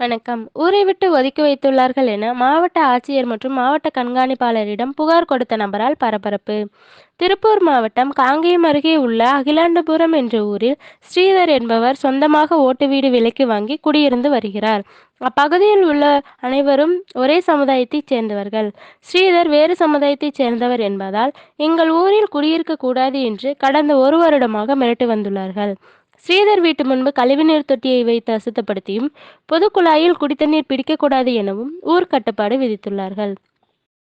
வணக்கம். ஊரை விட்டு ஒதுக்கி வைத்துள்ளார்கள் என மாவட்ட ஆட்சியர் மற்றும் மாவட்ட கண்காணிப்பாளரிடம் புகார் கொடுத்த நபரால் பரபரப்பு. திருப்பூர் மாவட்டம் காங்கேயம் அருகே உள்ள அகிலாண்டபுரம் என்ற ஊரில் ஸ்ரீதர் என்பவர் சொந்தமாக ஓட்டு வீடு விலைக்கு வாங்கி குடியிருந்து வருகிறார். அப்பகுதியில் உள்ள அனைவரும் ஒரே சமுதாயத்தைச் சேர்ந்தவர்கள். ஸ்ரீதர் வேறு சமுதாயத்தைச் சேர்ந்தவர் என்பதால் எங்கள் ஊரில் குடியிருக்க கூடாது என்று கடந்த ஒரு வருடமாக மிரட்டி வந்துள்ளார்கள். ஸ்ரீதர் வீட்டு முன்பு கழிவுநீர் தொட்டியை வைத்து அசுத்தப்படுத்தியும் பொது குழாயில் குடித்தண்ணீர் பிடிக்கக்கூடாது எனவும் ஊர் கட்டுப்பாடு விதித்துள்ளார்கள்.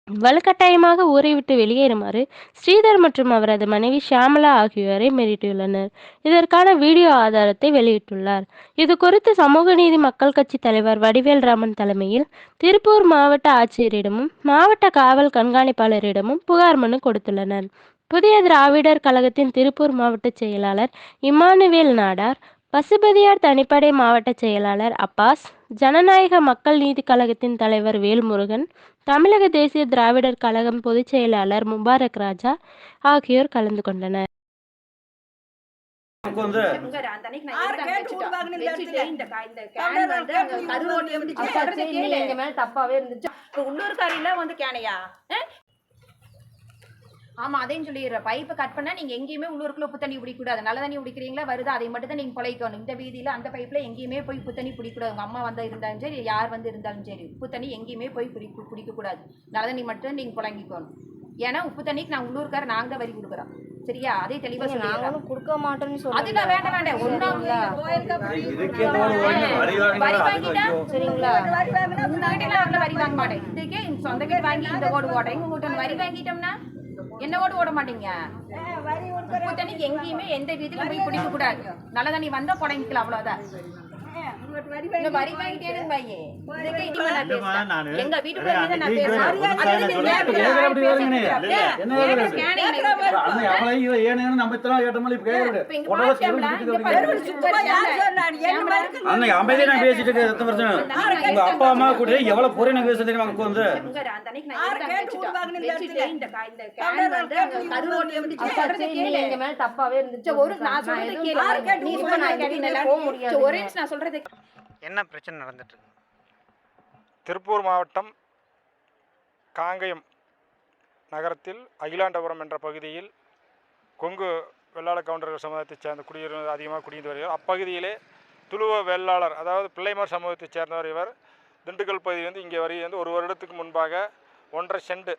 வலுக்கட்டாயமாக ஊரை விட்டு வெளியேறுமாறு ஸ்ரீதர் மற்றும் அவரது மனைவி ஷியாமலா ஆகியோரை மிரட்டியுள்ளனர். இதற்கான வீடியோ ஆதாரத்தை வெளியிட்டுள்ளார். இது குறித்து சமூக நீதி மக்கள் கட்சி தலைவர் வடிவேல் ராமன் தலைமையில் திருப்பூர் மாவட்ட ஆட்சியரிடமும் மாவட்ட காவல் கண்காணிப்பாளரிடமும் புகார் மனு கொடுத்துள்ளனர். புதிய திராவிடர் கழகத்தின் திருப்பூர் மாவட்ட செயலாளர் இமானுவேல் நாடார் பசுபதியார் தனிப்படை மாவட்ட செயலாளர் அப்பாஸ் ஜனநாயக மக்கள் நீதி கழகத்தின் தலைவர் வேல்முருகன் தமிழக தேசிய திராவிடர் கழகம் பொதுச் செயலாளர் முபாரக் ராஜா ஆகியோர் கலந்து கொண்டனர். தப்பாவே இருந்துச்சு. உள்ளூர்காரில வந்து கேனையா? ஆமா அதையும் சொல்லிடுறேன் பைப்பை கட் பண்ணா நீங்க எங்கேயுமே உள்ளூருக்குள்ள உப்பு தண்ணி பிடிக்கூடாது நல்ல தண்ணி பிடிக்கிறீங்களா வருதா? அதை மட்டும் தான் நீங்க பொழைக்கணும் இந்த வீதியில அந்த பைப்ல எங்கேயுமே போய் உப்பு தண்ணி பிடிக்கூடாது உங்க அம்மா வந்து இருந்தாலும் சரி யார் வந்து இருந்தாலும் சரி உப்பு தண்ணி எங்கேயுமே போய் பிடிக்க பிடிக்க கூடாது நல்ல தண்ணி மட்டும் நீங்க புழங்கிக்கணும். ஏன்னா உப்பு தண்ணிக்கு நான் உள்ளூர்கார நாங்க தான் வரி கொடுக்குறோம். சரியா? அதே தெளிவா நாங்களும் கொடுக்க மாட்டோம்னு அதுதான் வேண்டாம் வேண்டாம். வரி வாங்கிட்டா? சரிங்களா? வரி வாங்க மாட்டேன். இதுக்கே சொந்த வீடு வாங்கி இந்த வரி வாங்கிட்டோம்னா? என்ன ஓடு ஓட மாட்டீங்க? உப்பு தண்ணிக்கு எங்கேயுமே எந்த வீட்டுல போய் பிடிக்க கூடாது. நல்ல தண்ணி வந்தா புடங்கிக்கலாம் அவ்வளவுதான். எங்க உங்க அப்பா அம்மா கூட எவ்வளவு பொறை நான் பேசுறது தெரியுமா அங்க வந்து? தப்பாவே இருந்துச்சு. ஒரு நான் சொல்றது? போக முடியாது. ஒரே நான் சொல்றது என்ன பிரச்சனை நடந்துட்டு திருப்பூர் மாவட்டம் காங்கயம் நகரத்தில் அகிலாண்டபுரம் என்ற பகுதியில் கொங்கு வெள்ளாள கவுண்டர்கள் சமுதாயத்தைச் சேர்ந்த குடியிருந்த அதிகமாக குடியிருந்து வருகிறார். அப்பகுதியிலே துளுவ வெள்ளாளர் அதாவது பிள்ளைமார் சமூகத்தைச் சேர்ந்தவர் இவர். திண்டுக்கல் பகுதி வந்து இங்கே வருகிறது. ஒரு வருடத்துக்கு முன்பாக ஒன்றரை செண்டு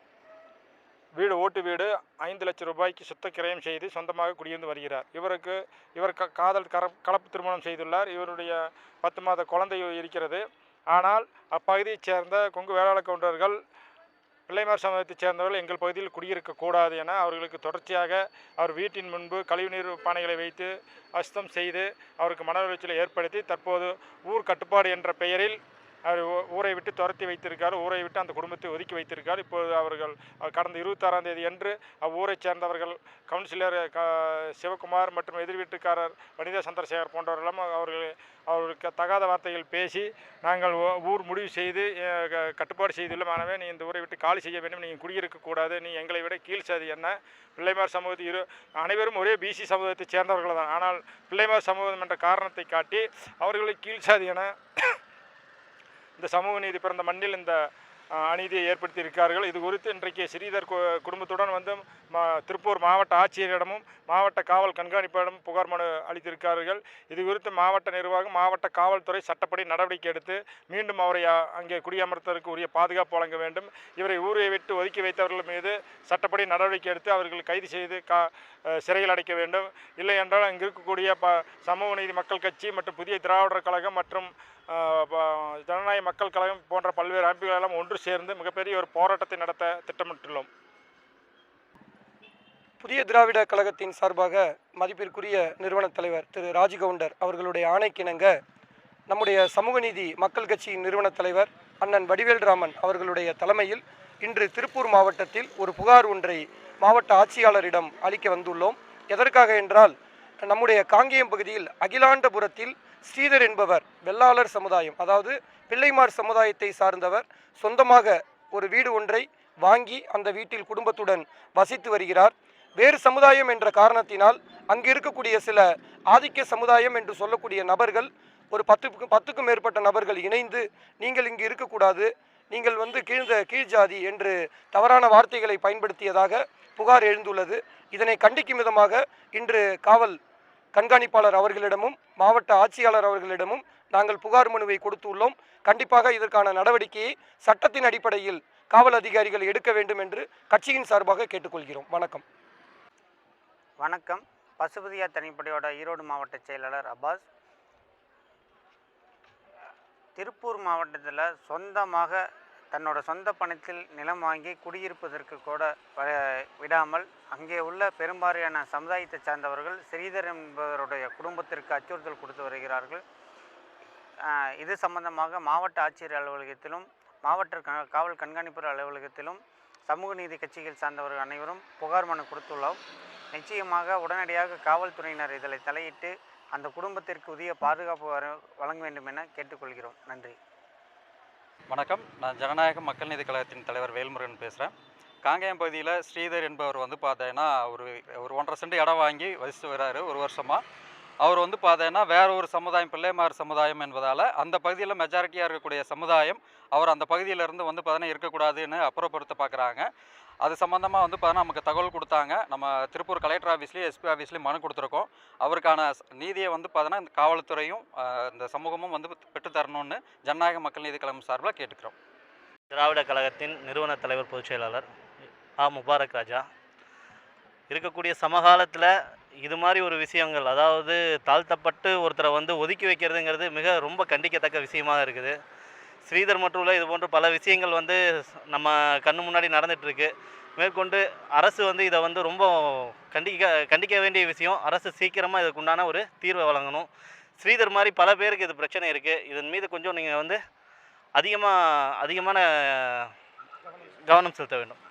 வீடு ஓட்டு வீடு ஐந்து லட்சம் ரூபாய்க்கு சுத்த கிரயம் செய்து சொந்தமாக குடியிருந்து வருகிறார். இவருக்கு இவர் க காதல் கர கலப்பு திருமணம் செய்துள்ளார். இவருடைய பத்து மாத குழந்தை இருக்கிறது. ஆனால் அப்பகுதியைச் சேர்ந்த கொங்கு வேளாள கவுண்டர்கள் பிள்ளைமார் சமூகத்தைச் சேர்ந்தவர்கள் எங்கள் பகுதியில் குடியிருக்கக்கூடாது என அவர்களுக்கு தொடர்ச்சியாக அவர் வீட்டின் முன்பு கழிவுநீர் பானைகளை வைத்து அசுத்தம் செய்து அவருக்கு மன உளைச்சலை ஏற்படுத்தி தற்போது ஊர் கட்டுப்பாடு என்ற பெயரில் அவர் ஊரை விட்டு துரத்தி வைத்திருக்கார். ஊரை விட்டு அந்த குடும்பத்தை ஒதுக்கி வைத்திருக்கார். இப்போது அவர்கள் கடந்த இருபத்தாறாம் தேதி அன்று அவ்வூரை சேர்ந்தவர்கள் கவுன்சிலர் க சிவகுமார் மற்றும் எதிர் வீட்டுக்காரர் வனிதா சந்திரசேகர் போன்றவர்களும் அவர்கள் அவர்களுக்கு தகாத வார்த்தைகள் பேசி நாங்கள் ஊர் முடிவு செய்து க- கட்டுப்பாடு செய்துள்ளோம். எனவே நீ இந்த ஊரை விட்டு காலி செய்ய வேண்டும். நீங்கள் குடியிருக்கக்கூடாது நீ எங்களை விட கீழ் சாதி என்ன? பிள்ளைமார் சமூகத்தில் இரு அனைவரும் ஒரே பிசி சமூகத்தைச் சேர்ந்தவர்கள் தான் ஆனால் பிள்ளைமார் சமூகம் என்ற காரணத்தை காட்டி அவர்களை கீழ் சாதி என இந்த சமூக நீதி பிறந்த மண்ணில் இந்த அநீதியை ஏற்படுத்தி இருக்கிறார்கள் இது குறித்து இன்றைக்கு ஸ்ரீதர் கு- குடும்பத்துடன் வந்து மா திருப்பூர் மாவட்ட ஆட்சியரிடமும் மாவட்ட காவல் கண்காணிப்பிடமும் புகார் மனு அளித்திருக்கிறார்கள். இது குறித்து மாவட்ட நிர்வாகம் மாவட்ட காவல்துறை சட்டப்படி நடவடிக்கை எடுத்து மீண்டும் அவரை அங்கே குடியமர்த்ததற்கு உரிய பாதுகாப்பு வழங்க வேண்டும். இவரை ஊரை விட்டு ஒதுக்கி வைத்தவர்கள் மீது சட்டப்படி நடவடிக்கை எடுத்து அவர்கள் கைது செய்து கா சிறையில் அடைக்க வேண்டும். இல்லை என்றால் அங்கு இருக்கக்கூடிய ப சமூக நீதி மக்கள் கட்சி மற்றும் புதிய திராவிடர் கழகம் மற்றும் ஜனநாயக மக்கள் கழகம் போன்ற பல்வேறு அமைப்புகள் எல்லாம் ஒன்று சேர்ந்து மிகப்பெரிய ஒரு போராட்டத்தை நடத்த திட்டமிட்டுள்ளோம். புதிய திராவிட கழகத்தின் சார்பாக மதிப்பிற்குரிய நிறுவனத் தலைவர் திரு ராஜ்கவுண்டர் அவர்களுடைய ஆணைக்கிணங்க நம்முடைய சமூக நீதி மக்கள் கட்சியின் நிறுவனத் தலைவர் அண்ணன் வடிவேல் ராமன் அவர்களுடைய தலைமையில் இன்று திருப்பூர் மாவட்டத்தில் ஒரு புகார் ஒன்றை மாவட்ட ஆட்சியாளரிடம் அளிக்க வந்துள்ளோம். எதற்காக என்றால் நம்முடைய காங்கேயம் பகுதியில் அகிலாண்டபுரத்தில் ஸ்ரீதர் என்பவர் வெள்ளாளர் சமுதாயம் அதாவது பிள்ளைமார் சமுதாயத்தை சார்ந்தவர். சொந்தமாக ஒரு வீடு ஒன்றை வாங்கி அந்த வீட்டில் குடும்பத்துடன் வசித்து வருகிறார். வேறு சமுதாயம் என்ற காரணத்தினால் அங்கு இருக்கக்கூடிய சில ஆதிக்க சமுதாயம் என்று சொல்லக்கூடிய நபர்கள் ஒரு பத்துக்கு பத்துக்கும் மேற்பட்ட நபர்கள் இணைந்து நீங்கள் இங்கு இருக்கக்கூடாது. நீங்கள் வந்து கீழ்ந்த கீழ் ஜாதி என்று தவறான வார்த்தைகளை பயன்படுத்தியதாக புகார் எழுந்துள்ளது. இதனை கண்டிக்கும் விதமாக இன்று காவல் கண்காணிப்பாளர் அவர்களிடமும் மாவட்ட ஆட்சியாளர் அவர்களிடமும் நாங்கள் புகார் மனுவை கொடுத்துள்ளோம். கண்டிப்பாக இதற்கான நடவடிக்கையை சட்டத்தின் அடிப்படையில் காவல் அதிகாரிகள் எடுக்க வேண்டும் என்று கட்சியின் சார்பாக கேட்டுக்கொள்கிறோம். வணக்கம். வணக்கம். பசுபதியா தனிப்படையோட ஈரோடு மாவட்ட செயலாளர் அப்பாஸ் திருப்பூர் மாவட்டத்தில் சொந்தமாக தன்னோட சொந்த பணத்தில் நிலம் வாங்கி குடியிருப்பதற்கு கூட வ- விடாமல் அங்கே உள்ள பெரும்பாலான சமுதாயத்தை சார்ந்தவர்கள் ஸ்ரீதர் என்பவருடைய குடும்பத்திற்கு அச்சுறுத்தல் கொடுத்து வருகிறார்கள். இது சம்பந்தமாக மாவட்ட ஆட்சியர் அலுவலகத்திலும் மாவட்ட காவல் கண்காணிப்பு அலுவலகத்திலும் சமூக நீதி கட்சிகள் சார்ந்தவர்கள் அனைவரும் புகார் மனு கொடுத்துள்ளோம். நிச்சயமாக உடனடியாக காவல்துறையினர் இதில் தலையிட்டு அந்த குடும்பத்திற்கு உரிய பாதுகாப்பு வழங்க வேண்டும் என கேட்டுக்கொள்கிறோம். நன்றி. வணக்கம். நான் ஜனநாயக மக்கள் நீதி கழகத்தின் தலைவர் வேல்முருகன் பேசுகிறேன் காங்கேயம் பகுதியில் ஸ்ரீதர் என்பவர் வந்து பார்த்தீங்கன்னா ஒரு ஒரு ஒன்றரை சென்ட் இடம் வாங்கி வசித்து வர்றாரு ஒரு வருஷமாக அவர் வந்து பார்த்தீங்கன்னா வேற ஒரு சமுதாயம் பிள்ளைமார் சமுதாயம் என்பதால் அந்த பகுதியில் மெஜாரிட்டியாக இருக்கக்கூடிய சமுதாயம் அவர் அந்த பகுதியிலேருந்து வந்து பார்த்தீங்கன்னா இருக்கக்கூடாதுன்னு அப்புறப்படுத்த பார்க்குறாங்க அது சம்மந்தமாக வந்து பார்த்தீங்கன்னா நமக்கு தகவல் கொடுத்தாங்க. நம்ம திருப்பூர் கலெக்டர் ஆஃபீஸ்லேயும் எஸ்பி ஆஃபீஸ்லேயும் மனு கொடுத்துருக்கோம். அவருக்கான நீதியை வந்து பார்த்தீங்கன்னா இந்த காவல்துறையும் இந்த சமூகமும் வந்து பெற்று தரணும்னு ஜனநாயக மக்கள் நீதி கழகம் சார்பில் கேட்டுக்கிறோம். திராவிட கழகத்தின் நிறுவன தலைவர் பொதுச் செயலாளர் ஆ முபாரக் ராஜா. இருக்கக்கூடிய சமகாலத்தில் இது மாதிரி ஒரு விஷயங்கள் அதாவது தாழ்த்தப்பட்டு ஒருத்தரை வந்து ஒதுக்கி வைக்கிறதுங்கிறது மிக ரொம்ப கண்டிக்கத்தக்க விஷயமாக இருக்குது. ஸ்ரீதர் மற்றும் இது போன்ற பல விஷயங்கள் வந்து நம்ம கண்ணு முன்னாடி நடந்துகிட்ருக்கு மேற்கொண்டு அரசு வந்து இதை வந்து ரொம்ப கண்டிக்க கண்டிக்க வேண்டிய விஷயம். அரசு சீக்கிரமாக இதுக்கு உண்டான ஒரு தீர்வை வழங்கணும். ஸ்ரீதர் மாதிரி பல பேருக்கு இது பிரச்சனை இருக்குது இதன் மீது கொஞ்சம் நீங்கள் வந்து அதிகமாக அதிகமான கவனம் செலுத்த வேண்டும்.